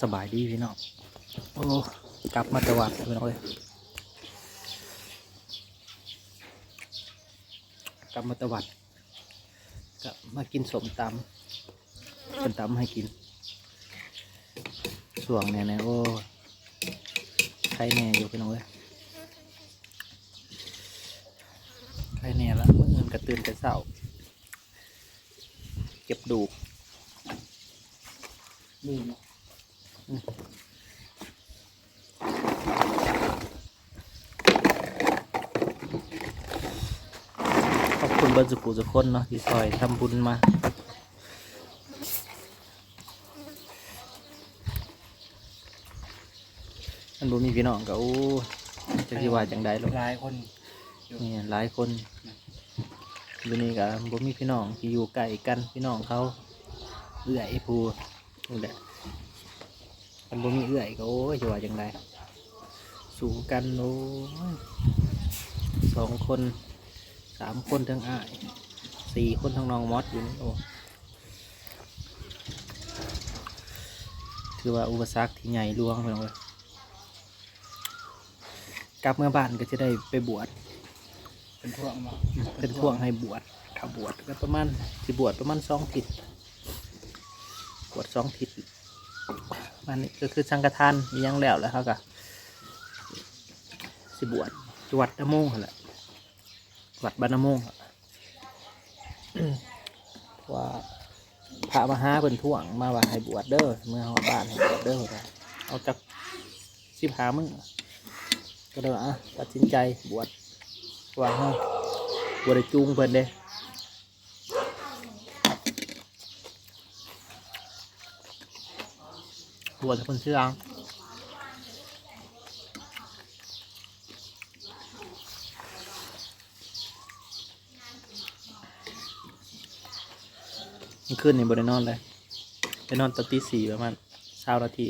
สบายดีพี่น้องโอ้กลับมาตะวัดพี่น้องเลยกลับมาตะวัดกลับมากินสมตำเป็นตำให้กินส่วงเนี่ยนะโอ้ใครแน่อยู่พี่น้องเลยใครแน่แล้วเมื่อเงินกระตื่นแต่เช้าเก็บดูนี่นะ ขอบคุณเบรรสุขุสุกคนเนาะที่ซอยทำบุญมาอันบุมีพี่น้องก็โอ้จะที่ว่าจังใดหรอกหลายคนนี่หลายคนอยู่นี่ก็บ่มีพี่น้องที่อยู่ใกล้กันพี่น้องเขาเอื้อยผู้นี่แหละันบ่มีเอื้อยก็โอ้ยจะว่าจังใดสู่กันโอ้ยสองคนสามคนทั้งอ้ายสี่คนทั้งน้องมอสอยู่นี่โอ้ถือว่าอุปสรรคที่ใหญ่หลวงไปเลยกลับเมื่อบ้านก็จะได้ไปบวชเป็นพวกมาเป็นพวกให้บวชถ้าบวชก็ประมาณสิบวชประมาณสองทิศบวชสองทิศ มันนี่ก็คือสังฆทานมียังแล้วแล้วเขาก็สิบวชที่วัดนโมงแหละวัดบ้านนโมงอะเพราะว่าพระมหาเป็นท่วงมาว่าให้บวชเด้อเมื่อเขาบ้านให้บวชเด้อเอาจากสิบหามึงก็เลยอะตัดสินใจบวชว่าเฮาบริจูงเพิ่นเด้ บวชให้นเชื่องเมื่อคืนนี่บรินอนเลยไปนอนตอนตีสี่ประมาณเช้านาที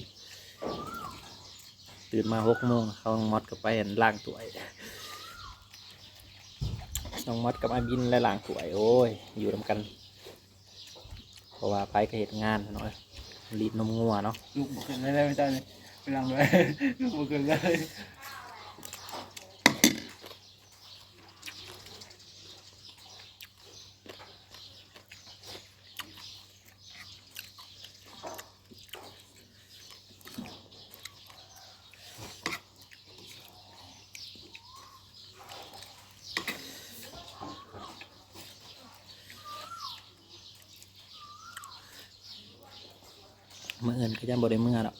ตื่นมาหกโมงเขามอดกับไปอั่นล่างตัวไอ้น้องมดกับไอาบินและหลางถวยโอ้ย อยู่ทำกัน เพราะว่าไปก็เหตุงานเนาะ รีดนมงัวเนาะ ลูกบุกขึ้นเลยได้ไม่ต้องเลยไปลังเลยลูกบุกขึ้นเลย มื่อเอินก็ยังบ่ได้เมื่อหรอก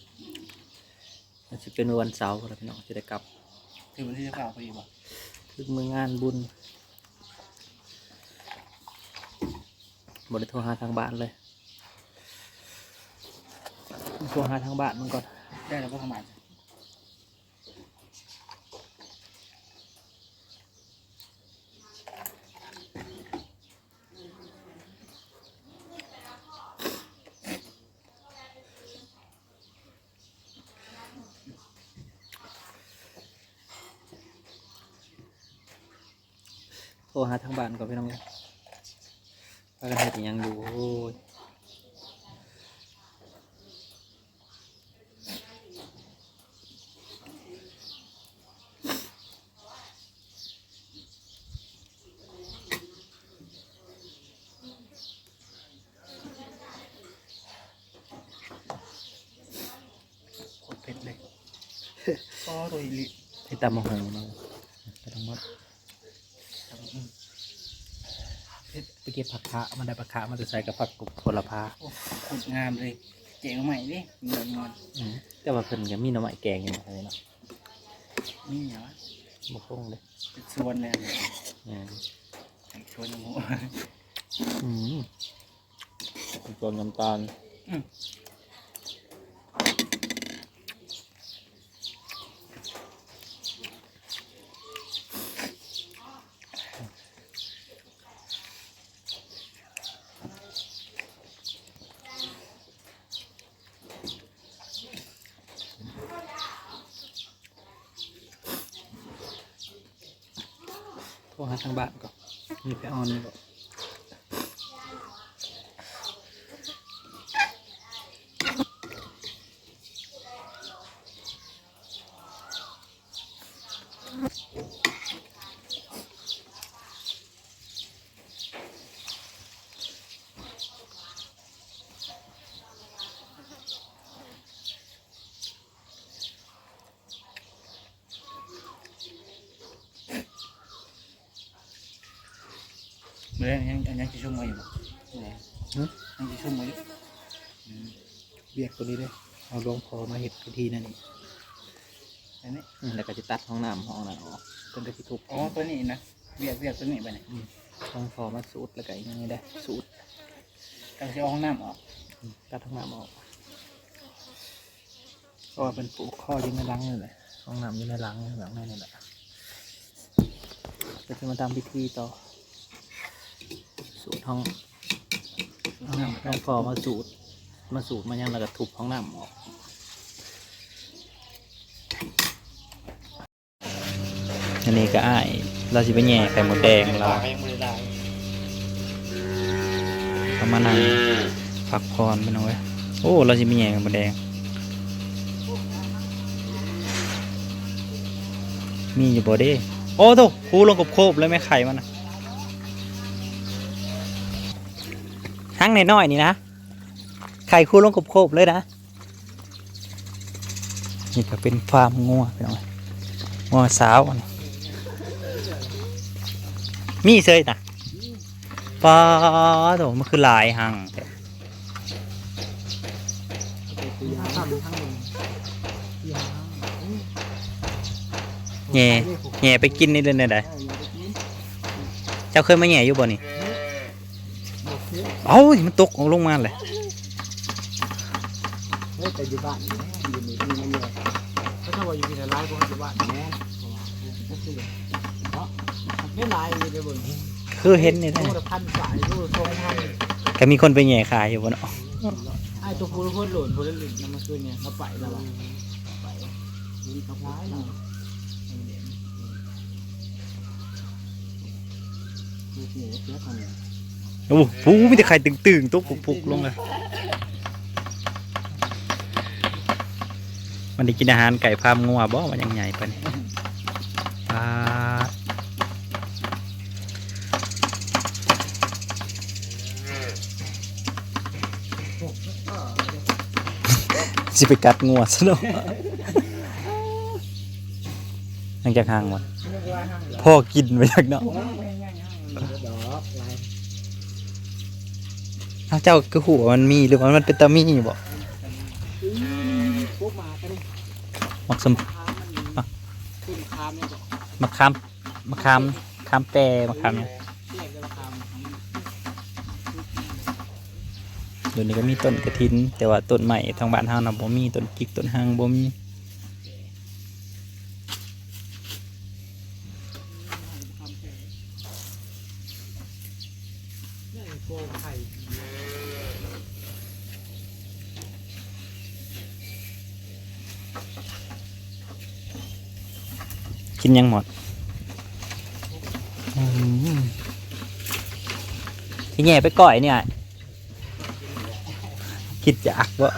มันจะเป็นวันเสาร์แล้วพี่น้องจะได้กลับถึงวันที่จะเก่าไปอีกบ่ถึงมืองานบุญบ่ได้โทรหาทางบ้านเลยโทรหาทางบ้านมันก่อนได้แล้วก็ประมาณ ทรหาทางบ้านก่อนพี่น้องเลยพากันเฮ็ดอิหยังอยู่โอ้ยโคตรเผ็ดเลยก็ตัวอีลิให้ตามมาหงเนาะไปทางมด ไปเก็บผักคะมันได้ผักคะมันจะใส่กับผักกุผลพาโอ้โคตรงามเลยเจ๋งใหม่ดิเงินเงินอืมแต่ว่าเพิ่นก็มีหน่อไม้แกงอยู่อะไรเนาะนี่เหรอบ่คงเลยเป็นชวนเลยอืมชวนหมูอืมตัวน้ำตาลอืม โทรหาทางบ้านก่อนนี่ไปออนนี่ มื่อยังยังยังจะชุ่มมาอยู่บ่ยังจะชุ่มมาอยู่เบียกตัวนี้เลยเอาหลวงพอมาเห็ดพิธีนั่นนี่อันนี้อืมแล้วก็จะตัดห้องน้ำห้องนั้นออกเป็นตะกี้ทุบอ๋อตัวนี้นะเบียดเบียดตัวนี้ไปไหนหลวงพอมาสูดแล้วก็อีกอยังไงได้สูดก็จะเอาห้องน้ำออกอืมตัดห้องน้ำออกก็เป็นปลูกข้ออยู่ในรังนี่แหละห้องน้ำอยู่ในรังหลังนั่นนี่แหละก็จะมาทำพิธีต่อ สูตรห้องห้องน้ำหลวงพอมาสูตร มาสูตรมายังแล้วก็ทุบห้องน้ำออกอันนี้ก็อ้ายเราสิไปแย่ไข่หมดแดงเราเองมือได้เขามานั่งพักผ่อนไปหน่อยโอ้เราสิไปแย่ไข่หมดแดง มีอยู่บ่เด้โอ้โถคูลงกับโคบเลยไม่ไข่มันนะ ทั้งในน้อยนี่นะไข่คู่ลงกบโคบเลยนะนี่ก็เป็นฟาร์มงัวไปหน่อยงัวสาวอันนี้มีเซยนะปลาโถมันคือลายหังแง่แง่ไปกินนี่เลยนะได้เจ้าเคยมาแง่อยู่บ่นี่ เอ้ามันตกลงมาเลยเฮ้ยแต่อยู่บ้านอยู่นี่มันเยอะถ้าถ้าว่าอยู่ที่ไหนร้ายก็อยู่บ้านแน่ก็คือเนาะไม่ลายเลยบนคือเห็นนี่โลนะละพันสายโลละสองพันก็มีคนไปแง่ขายอยู่บ่เนาะไอ้ตัวพูดพูดหล่นพูดหลุดน้ำมันคืนเนี่ยเราไปแล้วไปนี่กับร้ายเนาะ โอ้โหมีแต่ไข่ตึงๆตกปุกๆลงเลยมันได้กินอาหารไก่พามงัวบ่มันยังใหญ่ปะนี่ปลาสิไปกัดงัวซะเนาะยังจากห่างวะพ่อกินไปจากเนาะ เจ้าก็หัวมันมีหรือว่ามันเป็นตามีบ่ปุ๊บมาก็ได้มักสมมันขึ้นคามเนี่ยก็มะขามมะขามแปรมะขามเนี่ยเรียกคาเดี๋ยวนี้ก็มีต้นกระถิน แต่ว่าต้นใหม่ทางบ้านเฮานะบ่มีต้นกิกต้นหางบ่มี กินยังหมดที่แง่ไปก่อยเนี่ยคิดจะอักบ่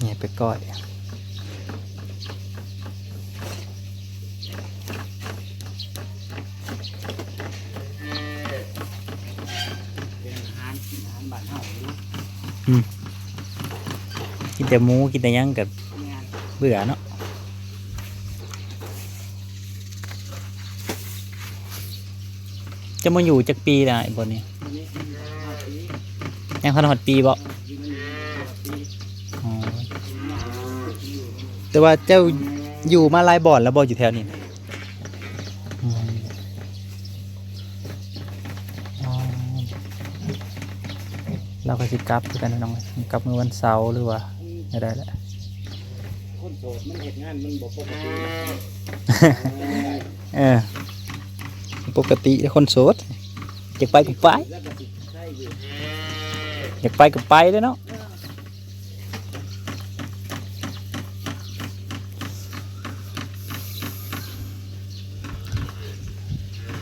แง่ไปก่อย แต่หมูกินแต่หยังกับเบื่อเนาะจะมาอยู่จากปีนะไอ้บนนี้อันนี้ห้าปียังพันหดปีบ่อ๋อแต่ว่าเจ้าอยู่มาหลายบ่อนแล้วบ่อยู่แถวนี้นะอืมอ๋อเราก็สิกลับคือกันนะน้องกลับเมื่อวันเสาร์หรือว่า ไม่ได้แหละคนโสดมันเห็นงานมันบ่ปกติเออปกติคนโสดอยากไปก็ไปแล้วก็ติดใช่อยู่อยากไปก็ไปเลยเนาะ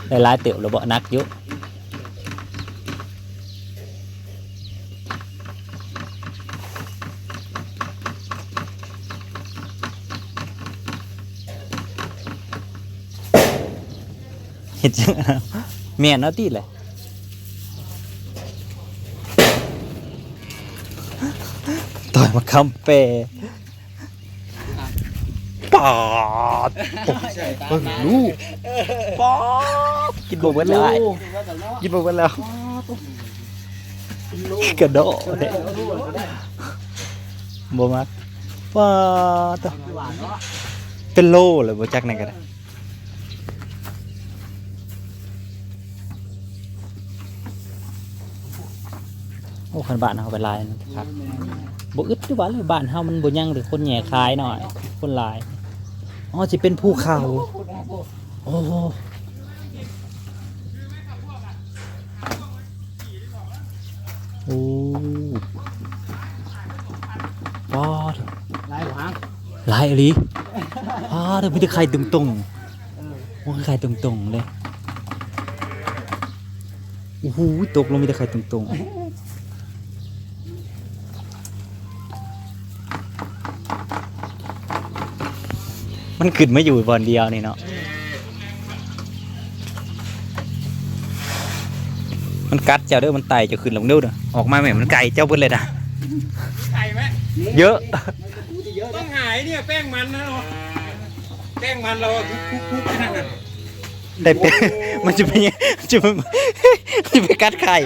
ได้หลายเตี๋ยวแล้วบ่นักอยู่ เห็ดจังแม่นเอาติแหละต่อยมาคำเปปอดเบิ่งลูกปอดกินบ่เบิดแล้วกินบ่เบิดแล้วกระโดดเด้บ่มักปอดเป็นโลเลยบ่จักนั่นก็ได้ อ้คันบ้านเฮาไปหลายนะครับบ่อึดอยู่บ้านเลยบ้านเฮามันบ่ยังหรือคนแหย่คายหน่อย คนหลายอ๋อสิเป็นภูเขาโอ้โอ้ป้าดลายหางหลายอีหลีป้าดมีแต่ไข่ตรงๆโอ้ยไข่ตรงๆเลยโอ้โหตกลงมีแต่ไข่ตรงๆ มันขึ้นมาอยู่บอนเดียวนี่เนาะมันกัดเจ้าเด้อมันไต่เจะขึ้นลงเด้อเด้อออกมาแม่มันไก่เจ้าเบิดเลยนะไก่ไหมเยอะต้องหายเนี่ยแป้งมันนะเนาะแป้งมันเราคุกคุกๆๆนั่นน่ะได้เป็นมันจะไปมันจะไปมันจะไปกัดไข่